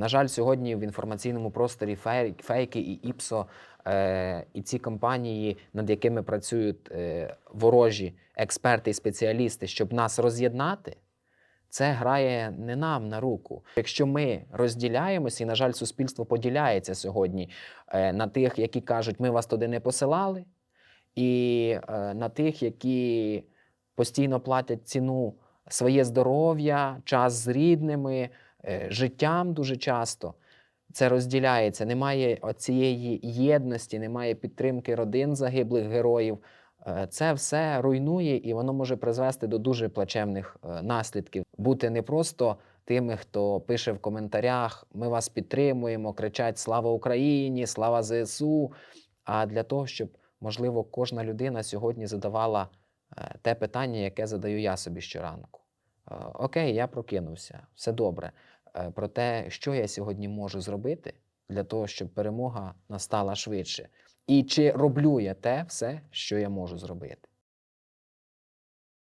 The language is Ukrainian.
На жаль, сьогодні в інформаційному просторі фей- фейки і іпсо, е, і ці компанії, над якими працюють е, ворожі експерти і спеціалісти, щоб нас роз'єднати, це грає не нам на руку. Якщо ми розділяємося, і, на жаль, суспільство поділяється сьогодні е, на тих, які кажуть, ми вас туди не посилали, і е, на тих, які постійно платять ціну своє здоров'я, час з рідними, життям дуже часто. Це розділяється. Немає цієї єдності, немає підтримки родин загиблих героїв. Е, Це все руйнує і воно може призвести до дуже плачевних е, наслідків. Бути не просто тими, хто пише в коментарях: ми вас підтримуємо, кричать Слава Україні, слава ЗСУ. А для того, щоб, можливо, кожна людина сьогодні задавала е, те питання, яке задаю я собі щоранку. Окей, я прокинувся, все добре. Е, Про те, що я сьогодні можу зробити для того, щоб перемога настала швидше. І чи роблю я те все, що я можу зробити.